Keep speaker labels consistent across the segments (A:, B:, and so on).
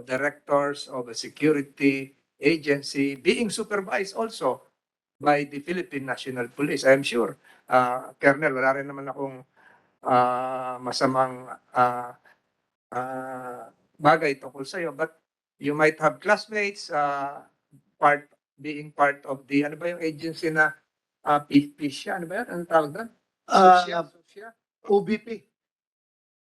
A: of directors of a security agency being supervised also by the Philippine National Police. I'm sure, uh, Colonel, wala rin naman akong uh, masamang uh, uh, bagay tungkol sa'yo. But you might have classmates uh, part being part of the, ano ba yung agency na uh, P- PISA? Ano ba yan? Anong tawag doon? Sosya?
B: OBP.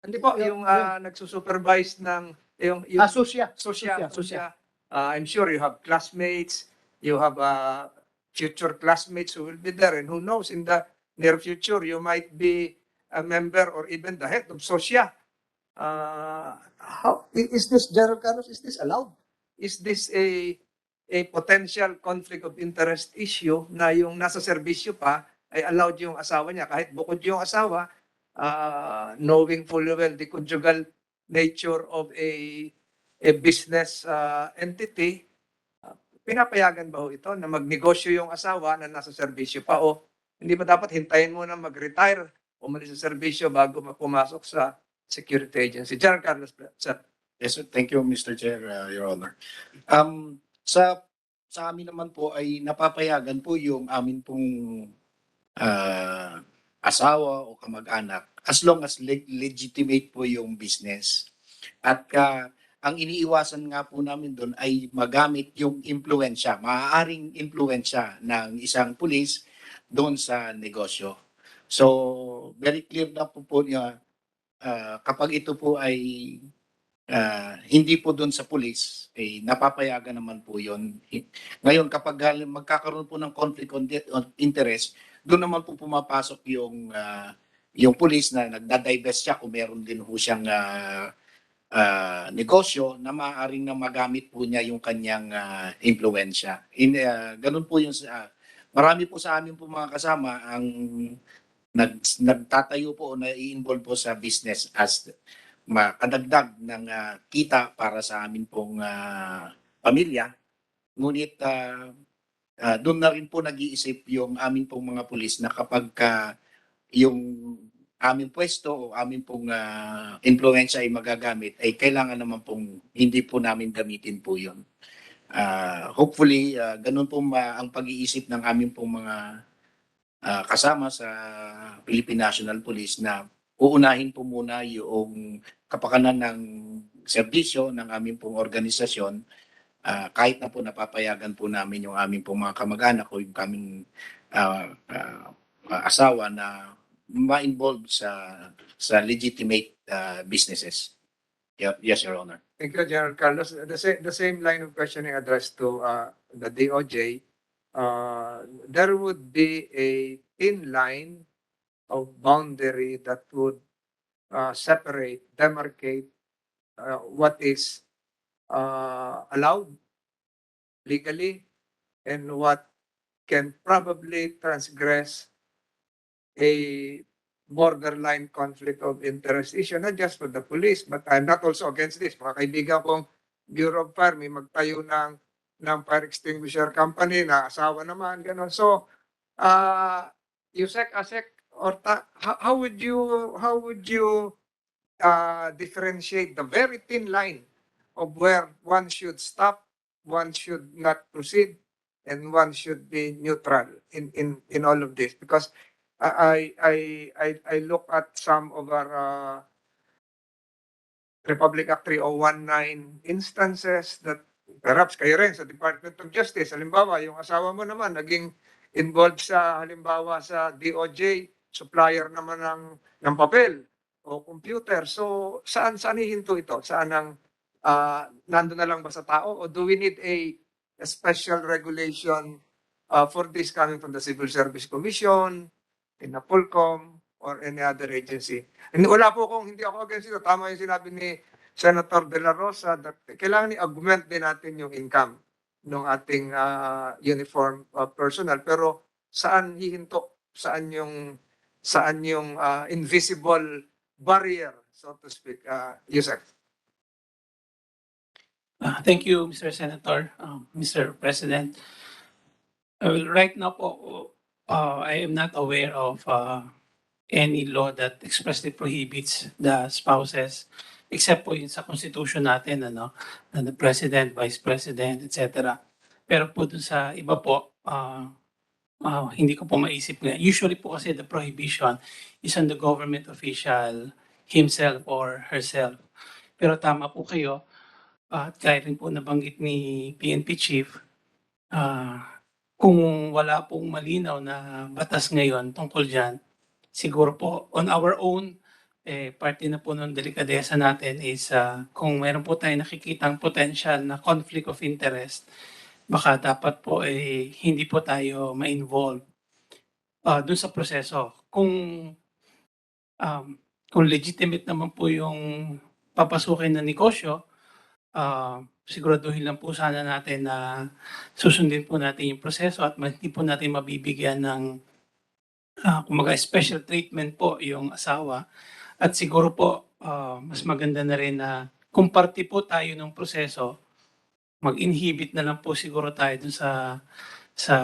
A: Hindi po,
B: Yeah,
A: yung uh, nagsusupervise ng, yung, yung
B: Asosya.
A: Sosya,
B: Sosya,
A: Sosya. Uh, I'm sure you have classmates, you have uh, future classmates who will be there, and who knows, in the near future, you might be a member or even the head of Sosya. Uh, how, is this, General Carlos, is this allowed? Is this a a potential conflict of interest issue na yung nasa serbisyo pa ay allowed yung asawa niya kahit bukod yung asawa uh, knowing fully well the conjugal nature of a a business uh, entity, uh, pinapayagan ba ho ito na magnegosyo yung asawa na nasa serbisyo pa o hindi ba dapat hintayin mo na mag-retire umalis sa serbisyo bago ma- pumasok sa security agency? General Carlos, sir.
C: Yes, sir. Thank you, Mr. Chair, uh, Your Honor. Um, sa sa amin naman po ay napapayagan po yung amin pong uh, asawa o kamag-anak as long as leg- legitimate po yung business. At uh, ang iniiwasan nga po namin doon ay magamit yung impluensya, maaaring impluensya ng isang pulis doon sa negosyo. So, very clear na po po niya uh, kapag ito po ay Ah, hindi po doon sa pulis, eh, napapayagan naman po yon. Ngayon, kapag magkakaroon po ng conflict of interest, doon naman po pumapasok yung ah, yung pulis na nagda-divest siya kung meron din po siyang ah, ah, negosyo na maaaring na magamit po niya yung kanyang ah, impluensya. In, ah, ganun po yung sa marami po sa amin po mga kasama ang nag, nagtatayo po o na-involve po sa business as makadagdag ng ah, kita para sa amin pong ah, pamilya. Ngunit ah, ah, doon na rin po nag-iisip yung amin pong mga pulis na kapag ka yung aming pwesto o amin pong uh, influensya ay magagamit, ay kailangan naman pong hindi po namin gamitin po yun. Ah, hopefully, ah, ganun po ma- ang pag-iisip ng amin pong mga ah, kasama sa Philippine National Police na uunahin po muna yung kapakanan ng serbisyo ng aming pong organisasyon ah, kahit na po napapayagan po namin yung aming pong mga kamag-anak o yung kaming ah, ah, asawa na ma-involve sa sa legitimate ah, businesses. Yes, Your Honor.
A: Thank you, General Carlos. The same, the same line of questioning addressed to uh, the DOJ, uh, there would be a thin line of boundary that would uh, separate, demarcate uh, what is uh, allowed legally and what can probably transgress a borderline conflict of interest issue, not just for the police, but I'm not also against this. Mga kaibigan kong Bureau of Fire, may magtayo ng, ng fire extinguisher company na asawa naman, gano'n. So, uh, Yusek, Asek, or ta, how, how would you, how would you uh, differentiate the very thin line of where one should stop, one should not proceed, and one should be neutral in, in, in all of this? Because I, I, I, I look at some of our uh, Republic Act 3019 instances that perhaps kayo rin sa Department of Justice, halimbawa, yung asawa mo naman naging involved sa halimbawa sa DOJ, supplier naman ng, ng papel o computer. So, saan, saan hihinto ito? Saan ang, uh, nando na lang ba sa tao? O do we need a, a special regulation uh, for this coming from the Civil Service Commission, in a Pulcom or any other agency. And wala po kung hindi ako against ito. Tama yung sinabi ni Senator De La Rosa that kailangan i-augment din natin yung income ng ating ah, uniform ah, personnel. Pero saan hihinto? Saan yung saan yung ah, invisible barrier, so to speak? Uh, Yusek.
D: Uh, Thank you, Mr. Senator, um, Mr. President. Uh, Right now po, uh, I am not aware of uh, any law that expressly prohibits the spouses except po yun sa constitution natin, ano, na the president, vice president, etc. Pero po dun sa iba po, ah, ah, hindi ko po maisip nga. Usually po kasi the prohibition is on the government official himself or herself. Pero tama po kayo, at kaya rin po nabanggit ni PNP chief, ah, kung wala pong malinaw na batas ngayon tungkol dyan, siguro po on our own, eh, parte na po ng delikadesa natin is ah, kung meron po tayo nakikitang potential na conflict of interest, baka dapat po eh, hindi po tayo ma-involve ah, dun sa proseso. Kung um, kung legitimate naman po yung papasukin na negosyo, ah, siguraduhin lang po sana natin na susundin po natin yung proseso at hindi po natin mabibigyan ng ah, kumaga special treatment po yung asawa. At siguro po ah, mas maganda na rin na kung parte po tayo ng proseso, mag-inhibit na lang po siguro tayo dun sa sa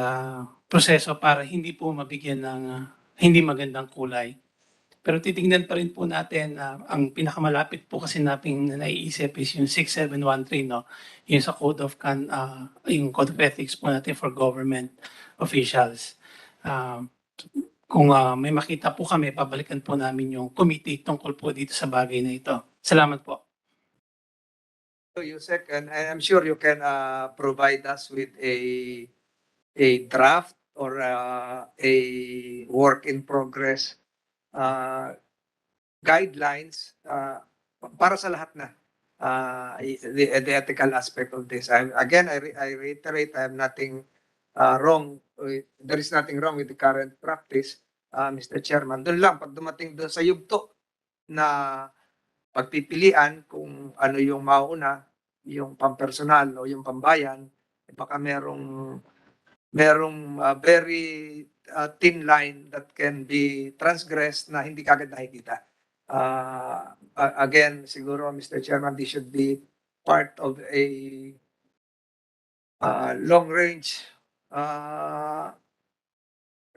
D: proseso para hindi po mabigyan ng ah, hindi magandang kulay. Pero titingnan pa rin po natin, ah, ang pinakamalapit po kasi nating naiisip is yung 6713, no? Yung sa Code of Can, ah, yung Code of Ethics po natin for government officials. Ah, kung ah, may makita po kami, pabalikan po namin yung committee tungkol po dito sa bagay na ito. Salamat po.
A: So Yusek, and I'm sure you can uh, provide us with a a draft or uh, a work in progress uh, guidelines uh, para sa lahat na uh, the, the ethical aspect of this. I, again, I, re- I reiterate, I have nothing uh, wrong. with- There is nothing wrong with the current practice, uh, Mr. Chairman. Doon lang, pag dumating doon sa yugto na pagpipilian kung ano yung mauna, yung pampersonal o yung pambayan, eh baka merong merong uh, very uh, thin line that can be transgressed na hindi kagad nakikita. Uh, again, siguro, Mr. Chairman, this should be part of a uh, long-range uh,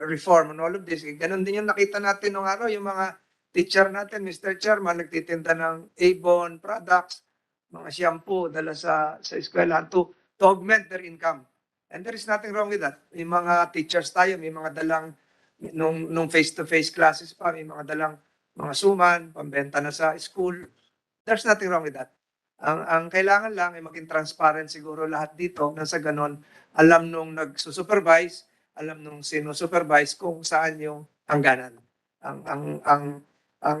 A: reform on all of this. Ganon din yung nakita natin nung araw, yung mga teacher natin, Mr. Chairman, nagtitinda ng Avon products, mga shampoo, dala sa, sa eskwelahan to, to augment their income. And there is nothing wrong with that. May mga teachers tayo, may mga dalang, nung, nung face-to-face classes pa, may mga dalang mga suman, pambenta na sa school. There's nothing wrong with that. Ang, ang kailangan lang ay maging transparent siguro lahat dito na sa ganon, alam nung nagsusupervise, alam nung sinusupervise kung saan yung hangganan. Ang, ang, ang, ang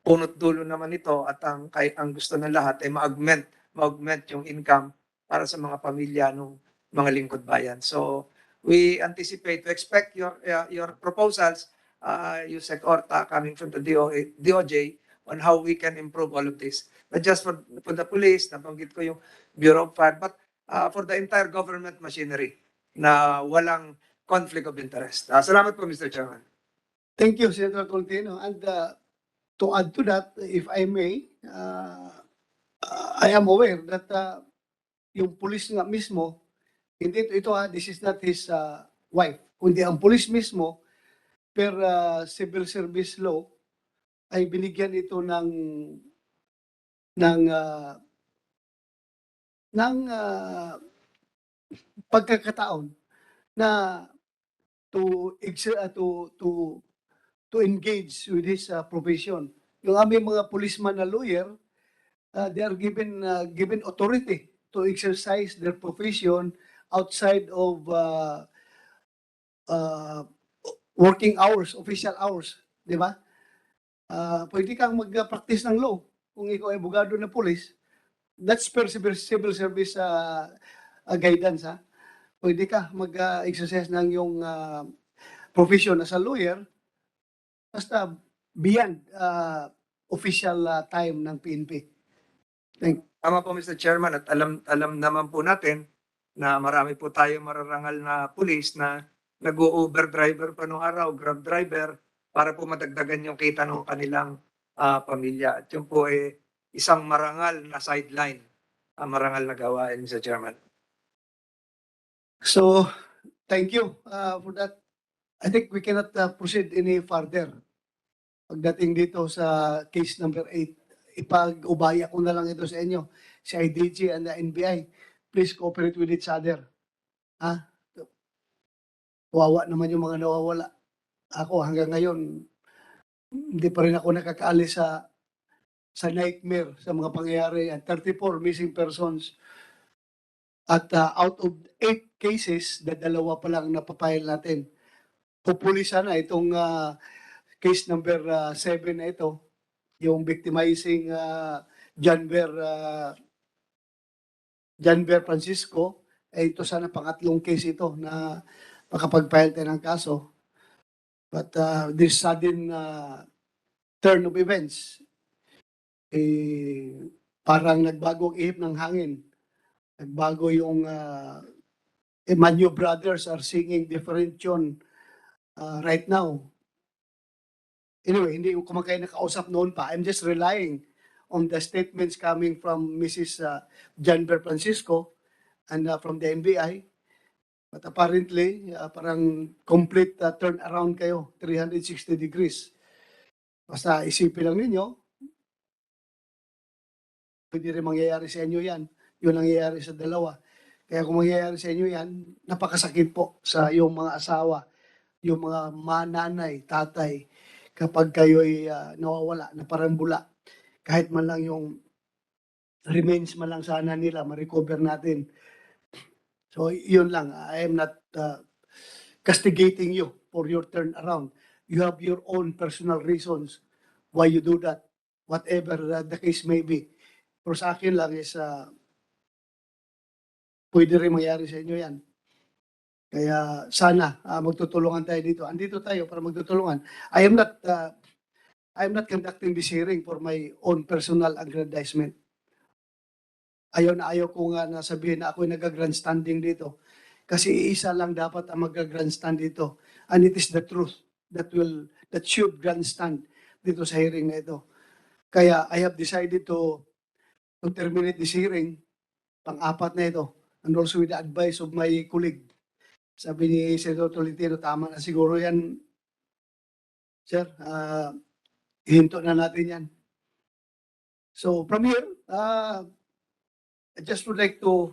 A: punot dulo naman ito at ang, kay, ang gusto ng lahat ay ma-augment, ma-augment yung income para sa mga pamilya ng mga lingkod bayan. So we anticipate to expect your uh, your proposals, uh, Yusek Orta, coming from the DO, DOJ on how we can improve all of this. Not just for, for the police, nabanggit ko yung Bureau of Fire, but uh, for the entire government machinery na walang conflict of interest. Uh, salamat po, Mr. Chairman.
B: Thank you, Senator Tolentino. And uh, to add to that, if I may, uh, I am aware that uh, yung police nga mismo, hindi ito, ito ha, this is not his uh, wife, kundi ang police mismo, per uh, civil service law, ay binigyan ito ng ng uh, ng uh, pagkakataon na to uh, to to to engage with his uh, profession. Yung aming mga policeman na lawyer, uh, they are given uh, given authority to exercise their profession outside of uh, uh, working hours, official hours, di ba? Uh, pwede kang mag-practice ng law kung ikaw ay abogado na police. That's per civil, service uh, uh, guidance, ha? Pwede ka mag-exercise ng yung uh, profession as a lawyer basta beyond uh, official uh, time ng PNP.
A: Tama po, Mr. Chairman, at alam, alam naman po natin na marami po tayo mararangal na pulis na nag-Uber driver pa nung araw, Grab driver, para po madagdagan yung kita ng kanilang ah, pamilya. At yun po ay isang marangal na sideline, ang marangal na gawain, Mr. Chairman.
B: So, thank you uh, for that. I think we cannot uh, proceed any further. Pagdating dito sa case number 8, ipag-ubaya ko na lang ito sa inyo. Si IDG and the NBI, please cooperate with each other. Ha? Wawa naman yung mga nawawala. Ako hanggang ngayon, hindi pa rin ako nakakaalis sa sa nightmare sa mga pangyayari. At 34 missing persons. At uh, out of 8 cases, na dalawa pa lang napapile natin. Hopefully sana itong uh, case number 7 na ito, yung victimizing uh, John Ver uh, John Francisco, eh ito sana pangatlong case ito na makapag-file tayo ng kaso. But uh, this sudden uh, turn of events, eh, parang nagbago ang ihip ng hangin. Nagbago yung uh, Emmanuel Brothers are singing different tune uh, right now. Anyway, hindi ko kumakain nakausap noon pa. I'm just relying on the statements coming from Mrs. Uh, John Ber Francisco and uh, from the NBI. But apparently, uh, parang complete uh, turn around kayo, 360 degrees. Basta isipin lang ninyo, pwede rin mangyayari sa inyo yan. Yun ang nangyayari sa dalawa. Kaya kung mangyayari sa inyo yan, napakasakit po sa iyong mga asawa, yung mga mananay, tatay, kapag kayo'y uh, nawawala, na parang bula. Kahit man lang yung remains man lang sana nila, ma-recover natin. So, yun lang. I am not uh, castigating you for your turnaround. You have your own personal reasons why you do that, whatever uh, the case may be. Pero sa akin lang is, uh, pwede rin mangyari sa inyo yan. Kaya sana uh, magtutulungan tayo dito. Andito tayo para magtutulungan. I am not uh, I am not conducting this hearing for my own personal aggrandizement. Ayaw na ayaw ko nga na sabihin na ako'y nag-grandstanding dito. Kasi isa lang dapat ang mag-grandstand dito. And it is the truth that will that should grandstand dito sa hearing na ito. Kaya I have decided to to terminate this hearing pang-apat na ito and also with the advice of my colleague. Sabi ni Senator Tolentino, tama na siguro yan. Sir, uh, ihinto na natin yan. So from here, uh, I just would like to,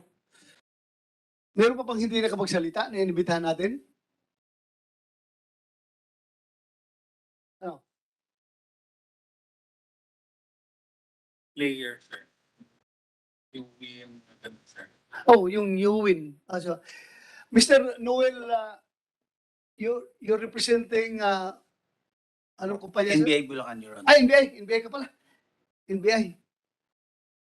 B: meron pa pang hindi nakapagsalita na inibitahan natin?
E: player, sir. Yung yung sir.
B: Oh, yung you win. Ah, so, Mr. Noel, uh, you're, you're representing, uh, anong kumpanya?
F: NBI Bulacan, Your Honor.
B: Ah, NBI. NBI ka pala. NBI.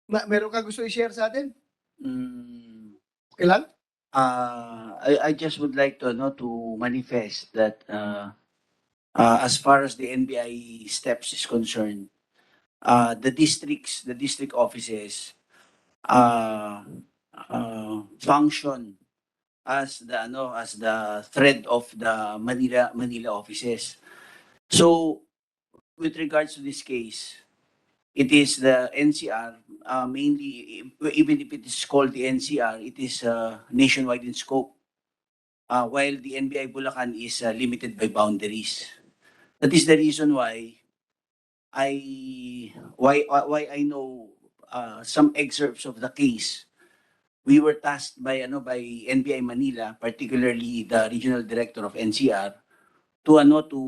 B: Ma meron ka gusto i-share sa atin?
F: Mm,
B: Okay lang?
F: uh, I, I just would like to, no, to manifest that uh, uh, as far as the NBI steps is concerned, uh, the districts, the district offices uh, uh, function as the ano as the thread of the Manila Manila offices. So with regards to this case, it is the NCR uh, mainly even if it is called the NCR, it is uh, nationwide in scope. Uh, while the NBI Bulacan is uh, limited by boundaries. That is the reason why I why why I know uh, some excerpts of the case. We were tasked by ano by NBI Manila, particularly the regional director of NCR, to ano to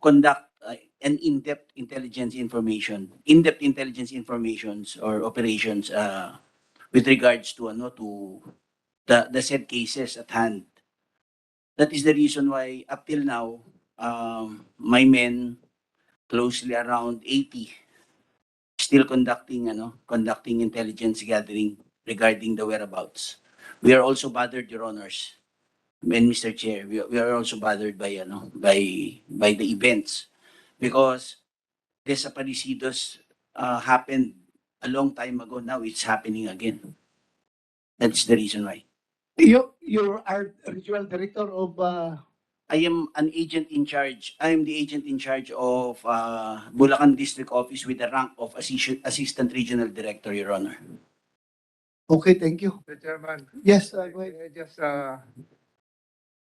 F: conduct uh, an in-depth intelligence information, in-depth intelligence informations or operations uh, with regards to ano to the the said cases at hand. That is the reason why up till now, um, my men closely around 80 still conducting ano conducting intelligence gathering regarding the whereabouts. We are also bothered, Your Honors, and Mr. Chair. We, we are also bothered by ano by by the events because desaparecidos uh, happened a long time ago. Now it's happening again. That's the reason why.
B: You, you're our regional director of, uh,
F: I am an agent in charge. I am the agent in charge of uh, Bulacan District Office with the rank of Assistant, Assistant Regional Director, Your Honor.
B: okay, thank you.
A: Mr. Chairman,
B: Yes, uh, go ahead.
A: I just, uh,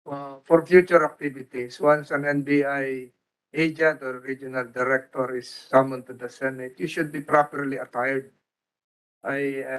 A: uh, for future activities, once an NBI agent or regional director is summoned to the Senate, you should be properly attired. I,